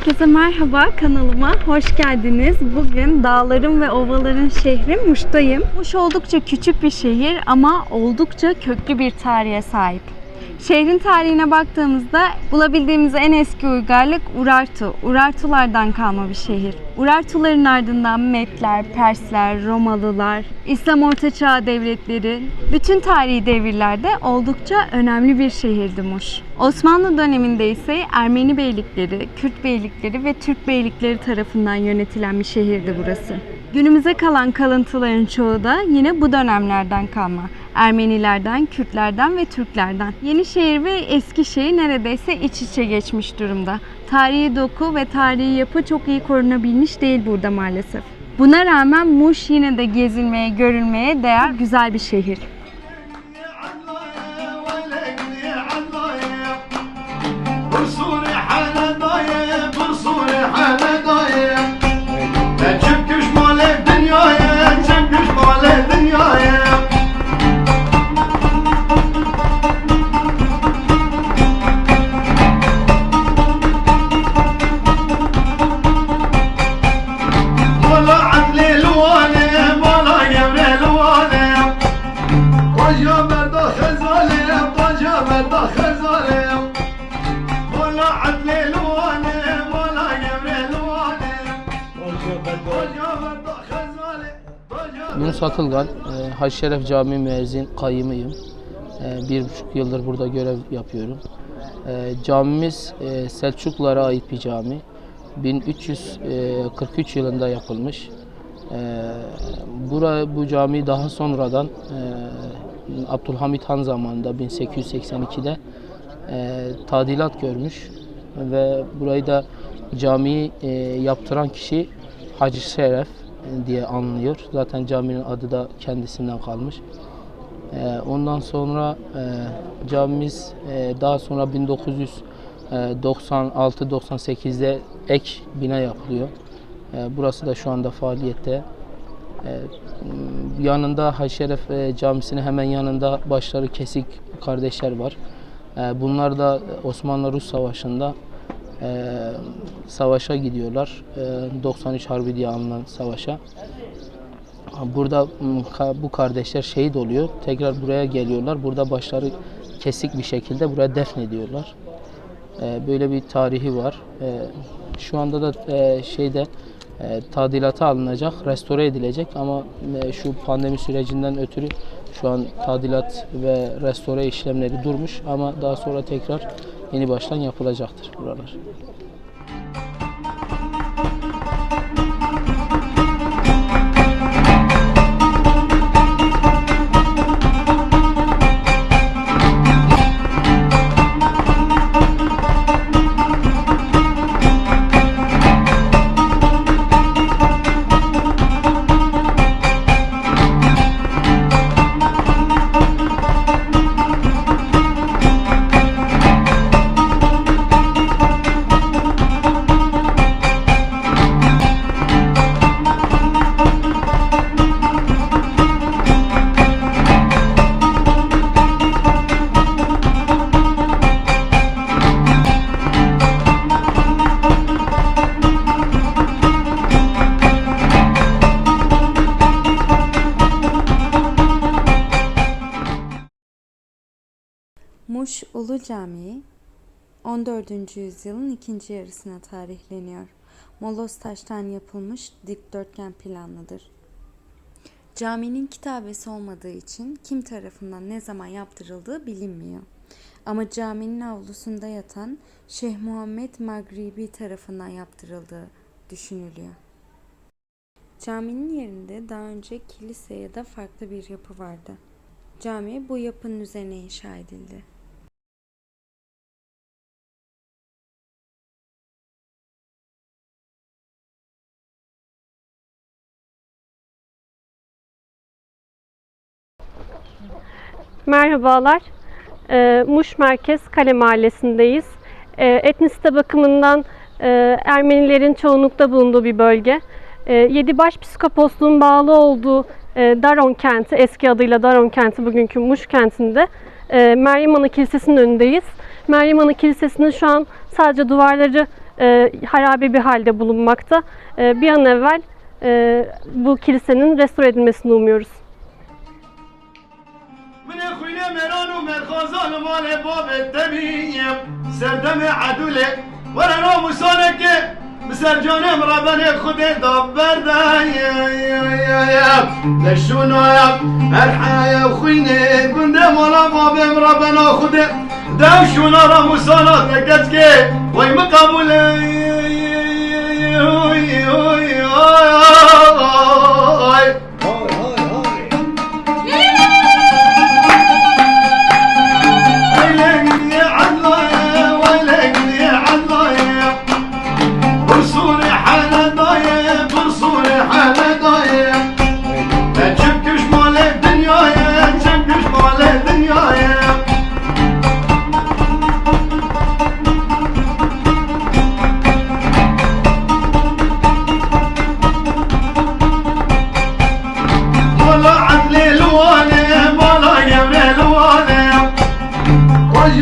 Herkese merhaba kanalıma hoş geldiniz. Bugün dağların ve ovaların şehri Muş'tayım. Muş oldukça küçük bir şehir ama oldukça köklü bir tarihe sahip. Şehrin tarihine baktığımızda bulabildiğimiz en eski uygarlık Urartu. Urartulardan kalma bir şehir. Urartuların ardından Metler, Persler, Romalılar, İslam Ortaçağ devletleri, bütün tarihi devirlerde oldukça önemli bir şehirdi Muş. Osmanlı döneminde ise Ermeni beylikleri, Kürt beylikleri ve Türk beylikleri tarafından yönetilen bir şehirdi burası. Günümüze kalan kalıntıların çoğu da yine bu dönemlerden kalma. Ermenilerden, Kürtlerden ve Türklerden. Yenişehir ve Eskişehir neredeyse iç içe geçmiş durumda. Tarihi doku ve tarihi yapı çok iyi korunabilmiş değil burada maalesef. Buna rağmen Muş yine de gezilmeye, görülmeye değer güzel bir şehir. Yunus Atılgan, e, Hacı Şeref Camii müezzin kayyımıyım. E, bir buçuk yıldır burada görev yapıyorum. E, camimiz e, Selçuklulara ait bir cami. 1343 yılında yapılmış. E, bura, bu cami daha sonradan e, Abdülhamit Han zamanında 1882'de e, tadilat görmüş ve burayı da camiyi e, yaptıran kişi Hacı Şeref diye anılıyor. Zaten caminin adı da kendisinden kalmış. E, ondan sonra e, camimiz e, daha sonra 1996-98'de ek bina yapılıyor. E, burası da şu anda faaliyette. E, yanında Hacı Şeref e, Camisi'nin hemen yanında başları kesik kardeşler var. E, bunlar da Osmanlı-Rus Savaşı'nda e, savaşa gidiyorlar. E, 93 Harbi diye anılan savaşa. Burada bu kardeşler şehit oluyor. Tekrar buraya geliyorlar. Burada başları kesik bir şekilde buraya defnediyorlar. E, böyle bir tarihi var. E, şu anda da e, şeyde e, tadilata alınacak, restore edilecek ama e, şu pandemi sürecinden ötürü şu an tadilat ve restore işlemleri durmuş ama daha sonra tekrar yeni baştan yapılacaktır buralar. Muş Ulu Camii 14. yüzyılın ikinci yarısına tarihleniyor. Molos taştan yapılmış dikdörtgen planlıdır. Caminin kitabesi olmadığı için kim tarafından ne zaman yaptırıldığı bilinmiyor. Ama caminin avlusunda yatan Şeyh Muhammed Magribi tarafından yaptırıldığı düşünülüyor. Caminin yerinde daha önce kilise ya da farklı bir yapı vardı. Cami bu yapının üzerine inşa edildi. Merhabalar. Ee, Muş Merkez Kale Mahallesi'ndeyiz. Ee, etnisite bakımından e, Ermenilerin çoğunlukta bulunduğu bir bölge. Ee, Yedi Başpiskoposluğun bağlı olduğu e, Daron kenti, eski adıyla Daron kenti, bugünkü Muş kentinde e, Meryem Ana Kilisesi'nin önündeyiz. Meryem Ana Kilisesi'nin şu an sadece duvarları e, harabe bir halde bulunmakta. E, bir an evvel e, bu kilisenin restore edilmesini umuyoruz. خوزان مال باب الدميم سردم عدولك ولا نوم که بسر جانم ربنا خود دابر دايم لشونو الحياة وخيني قندم ولا بابم ربنا خود. داوشونا رموسانا تكتك ويمقامولي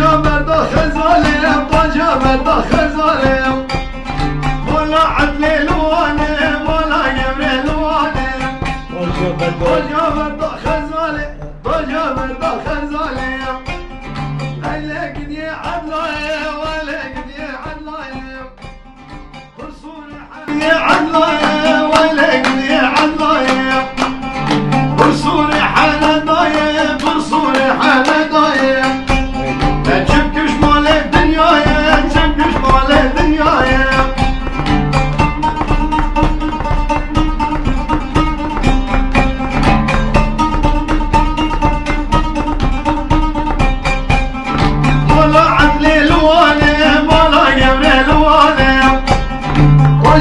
جابر داخل ظالم طال جابر داخل ظالم ولا عدل لوانم ولا جبر لوانم طال جابر داخل ظالم طال جابر داخل ظالم عليك يا عدلايم عليك يا عدلايم يا عدلايم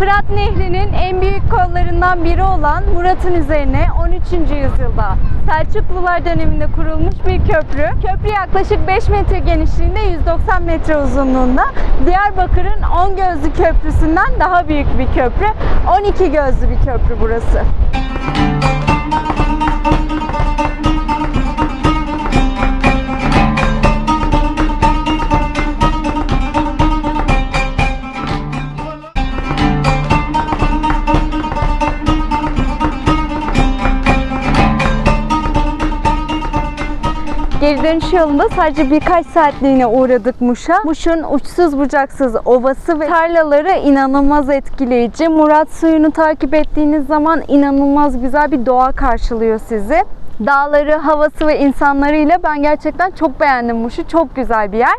Fırat Nehri'nin en büyük kollarından biri olan Murat'ın üzerine 13. yüzyılda Selçuklular döneminde kurulmuş bir köprü. Köprü yaklaşık 5 metre genişliğinde 190 metre uzunluğunda. Diyarbakır'ın 10 gözlü köprüsünden daha büyük bir köprü. 12 gözlü bir köprü burası. Geri dönüş yolunda sadece birkaç saatliğine uğradık Muş'a. Muş'un uçsuz bucaksız ovası ve tarlaları inanılmaz etkileyici. Murat suyunu takip ettiğiniz zaman inanılmaz güzel bir doğa karşılıyor sizi. Dağları, havası ve insanlarıyla ben gerçekten çok beğendim Muş'u. Çok güzel bir yer.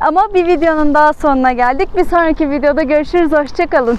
Ama bir videonun daha sonuna geldik. Bir sonraki videoda görüşürüz. Hoşçakalın.